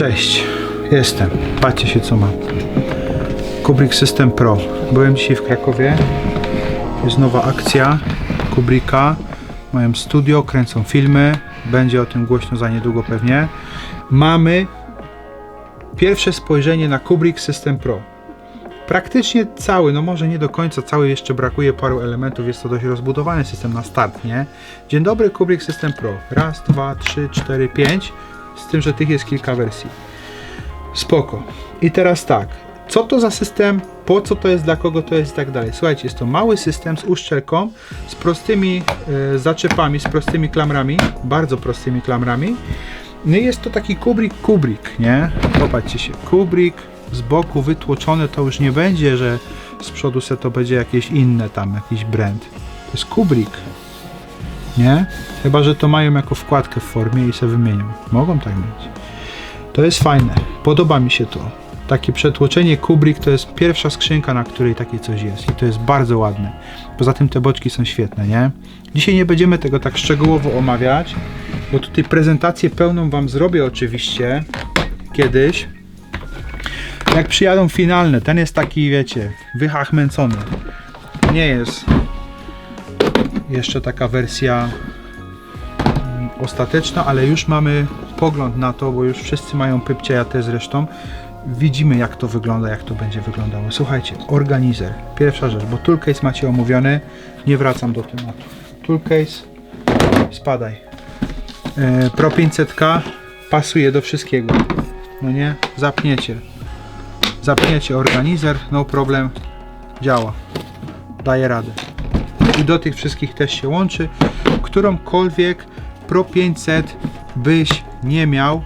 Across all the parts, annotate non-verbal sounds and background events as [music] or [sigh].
Cześć, jestem. Patrzcie się co mam. Kubrick System Pro. Byłem dzisiaj w Krakowie. Jest nowa akcja Kubricka. Mają studio, kręcą filmy. Będzie o tym głośno za niedługo pewnie. Mamy pierwsze spojrzenie na Kubrick System Pro. Praktycznie cały, no może nie do końca cały, jeszcze brakuje paru elementów, jest to dość rozbudowany system na start, nie? Dzień dobry, Kubrick System Pro. Raz, dwa, trzy, cztery, pięć. Z tym, że tych jest kilka wersji. Spoko. I teraz tak. Co to za system? Po co to jest? Dla kogo to jest? I tak dalej. Słuchajcie, jest to mały system z uszczelką, z prostymi e, zaczepami, z prostymi klamrami, bardzo prostymi klamrami. No i jest to taki Kubrick Kubrick, nie? Popatrzcie się. Kubrick z boku wytłoczone to już nie będzie, że z przodu se to będzie jakieś inne tam, jakiś brand. To jest Kubrick. Nie? Chyba, że to mają jako wkładkę w formie i se wymienią. Mogą tak mieć. To jest fajne. Podoba mi się to. Takie przetłoczenie Kubrick to jest pierwsza skrzynka, na której takie coś jest. I to jest bardzo ładne. Poza tym te boczki są świetne, nie? Dzisiaj nie będziemy tego tak szczegółowo omawiać, bo tutaj prezentację pełną Wam zrobię oczywiście kiedyś. Jak przyjadą finalne, ten jest taki, wiecie, wychachmęcony. Nie jest jeszcze taka wersja mm, ostateczna, ale już mamy pogląd na to, bo już wszyscy mają pypcie, ja też zresztą. Widzimy jak to wygląda, jak to będzie wyglądało. Słuchajcie, organizer. Pierwsza rzecz, bo toolcase macie omówiony. Nie wracam do tematu. Toolcase, spadaj. E, Pro 500K pasuje do wszystkiego. No nie? Zapniecie. Zapniecie organizer, no problem. Działa. Daje radę i do tych wszystkich też się łączy. Którąkolwiek Pro 500 byś nie miał,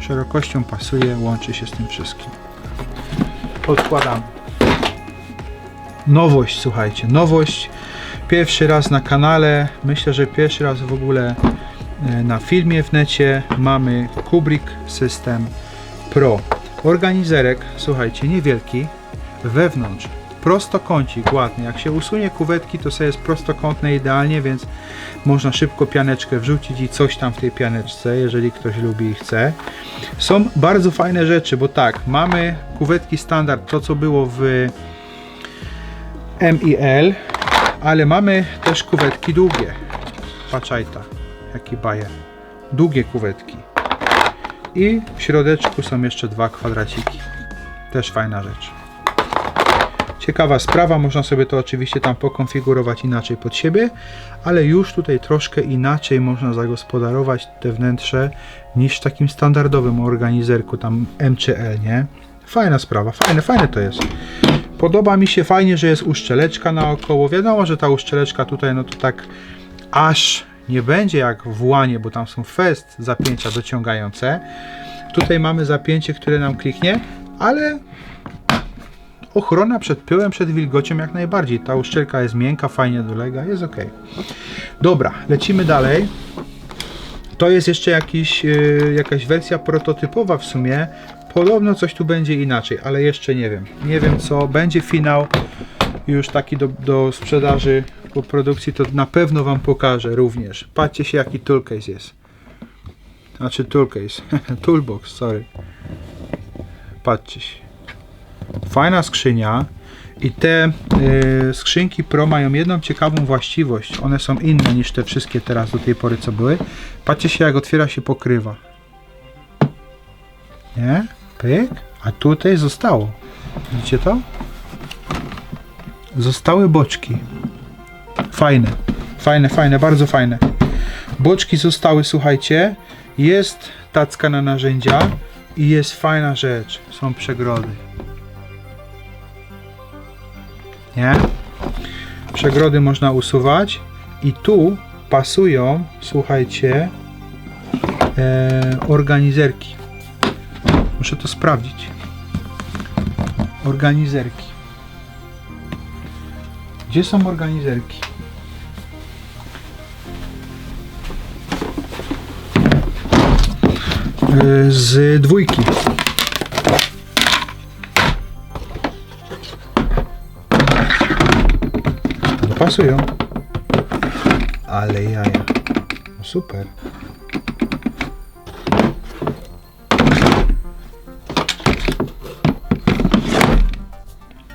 szerokością pasuje, łączy się z tym wszystkim. Odkładamy. Nowość, słuchajcie, nowość. Pierwszy raz na kanale, myślę, że pierwszy raz w ogóle e, na filmie w necie mamy Kubrick System Pro. Organizerek, słuchajcie, niewielki, wewnątrz prostokącik ładny. Jak się usunie kuwetki, to sobie jest prostokątne idealnie, więc można szybko pianeczkę wrzucić i coś tam w tej pianeczce, jeżeli ktoś lubi i chce. Są bardzo fajne rzeczy, bo tak, mamy kuwetki standard, to co było w MIL, ale mamy też kuwetki długie. Patrzajta, jaki bajer. Długie kuwetki. I w środeczku są jeszcze dwa kwadraciki. Też fajna rzecz. Ciekawa sprawa, można sobie to oczywiście tam pokonfigurować inaczej pod siebie, ale już tutaj troszkę inaczej można zagospodarować te wnętrze niż w takim standardowym organizerku tam M czy L, nie? Fajna sprawa, fajne, fajne to jest. Podoba mi się fajnie, że jest uszczeleczka naokoło. Wiadomo, że ta uszczeleczka tutaj, no to tak aż nie będzie jak w łanie, bo tam są fest zapięcia dociągające. Tutaj mamy zapięcie, które nam kliknie, ale ochrona przed pyłem, przed wilgocią jak najbardziej. Ta uszczelka jest miękka, fajnie dolega, jest ok. Dobra, lecimy dalej. To jest jeszcze jakiś, yy, jakaś wersja prototypowa w sumie. Podobno coś tu będzie inaczej, ale jeszcze nie wiem. Nie wiem co. Będzie finał już taki do, do sprzedaży po produkcji, to na pewno Wam pokażę również. Patrzcie się jaki toolcase jest. Znaczy toolcase. [laughs] Toolbox, sorry. Patrzcie się. Fajna skrzynia. I te y, skrzynki Pro mają jedną ciekawą właściwość. One są inne niż te wszystkie teraz do tej pory co były. Patrzcie się jak otwiera się pokrywa. Nie? Pyk. A tutaj zostało. Widzicie to? Zostały boczki. Fajne. Fajne, fajne, bardzo fajne. Boczki zostały, słuchajcie. Jest tacka na narzędzia i jest fajna rzecz. Są przegrody. Nie? Przegrody można usuwać i tu pasują, słuchajcie, e, organizerki. Muszę to sprawdzić. Organizerki. Gdzie są organizerki? E, z dwójki. Pasują. Ale jaja. No super.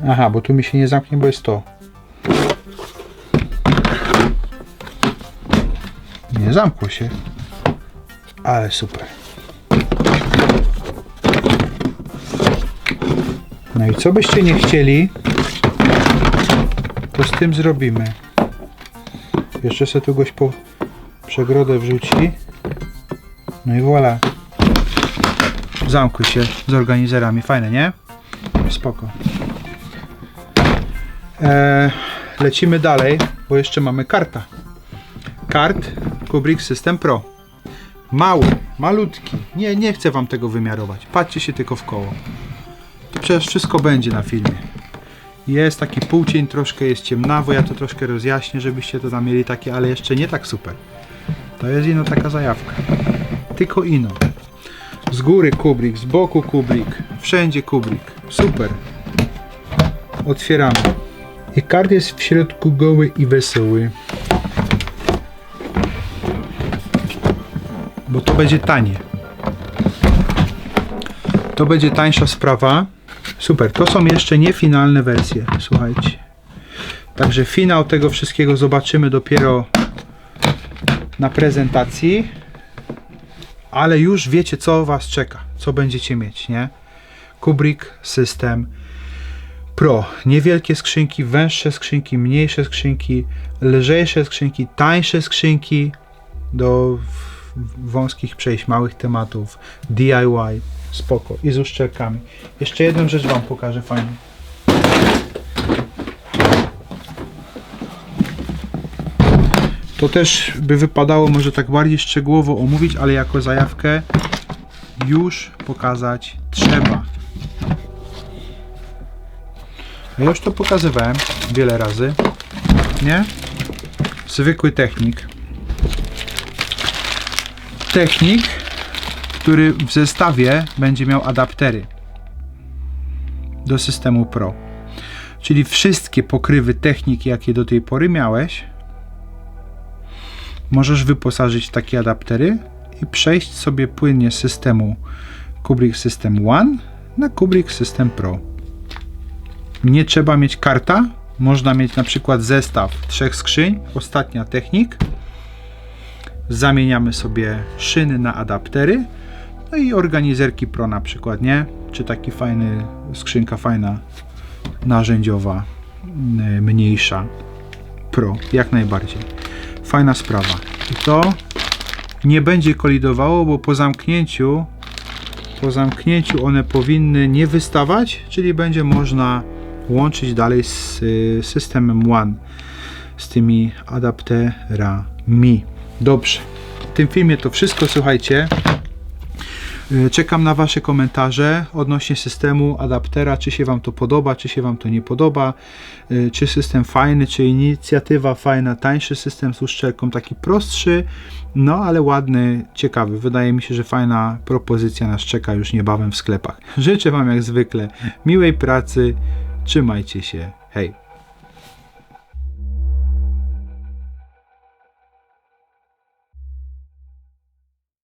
Aha, bo tu mi się nie zamknie, bo jest to. Nie zamkło się. Ale super. No i co byście nie chcieli, tym zrobimy. Jeszcze sobie tu goś po przegrodę wrzuci. No i voilà. Zamkły się z organizerami. Fajne, nie? Spoko. Eee, lecimy dalej, bo jeszcze mamy karta. Kart Kubrick System Pro. Mały, malutki. Nie, nie chcę wam tego wymiarować. Patrzcie się tylko w koło. To przecież wszystko będzie na filmie. Jest taki półcień, troszkę jest ciemnawo, ja to troszkę rozjaśnię, żebyście to tam mieli takie, ale jeszcze nie tak super. To jest ino taka zajawka. Tylko ino. Z góry Kubrick, z boku Kubrick, wszędzie Kubrick. Super. Otwieramy. I kart jest w środku goły i wesoły. Bo to będzie tanie. To będzie tańsza sprawa. Super, to są jeszcze nie finalne wersje, słuchajcie. Także finał tego wszystkiego zobaczymy dopiero na prezentacji. Ale już wiecie, co Was czeka, co będziecie mieć, nie? Kubrick System Pro. Niewielkie skrzynki, węższe skrzynki, mniejsze skrzynki, lżejsze skrzynki, tańsze skrzynki do wąskich przejść, małych tematów, DIY, spoko i z uszczelkami. Jeszcze jedną rzecz Wam pokażę fajną. To też by wypadało może tak bardziej szczegółowo omówić, ale jako zajawkę już pokazać trzeba. Ja już to pokazywałem wiele razy, nie? Zwykły technik. Technik, który w zestawie będzie miał adaptery do systemu Pro. Czyli wszystkie pokrywy techniki, jakie do tej pory miałeś, możesz wyposażyć w takie adaptery i przejść sobie płynnie z systemu Kubrick System One na Kubrick System Pro. Nie trzeba mieć karta, można mieć na przykład zestaw trzech skrzyń, ostatnia technik. Zamieniamy sobie szyny na adaptery, no i organizerki Pro na przykład, nie? Czy taki fajny, skrzynka fajna, narzędziowa, y, mniejsza, Pro, jak najbardziej. Fajna sprawa. I to nie będzie kolidowało, bo po zamknięciu po zamknięciu one powinny nie wystawać, czyli będzie można łączyć dalej z y, systemem One, z tymi adapterami. Dobrze. W tym filmie to wszystko, słuchajcie. Y, Czekam na Wasze komentarze odnośnie systemu adaptera, czy się Wam to podoba, czy się Wam to nie podoba, y, czy system fajny, czy inicjatywa fajna, tańszy system z uszczelką, taki prostszy, no ale ładny, ciekawy. Wydaje mi się, że fajna propozycja nas czeka już niebawem w sklepach. [laughs] Życzę Wam jak zwykle miłej pracy, trzymajcie się, hej!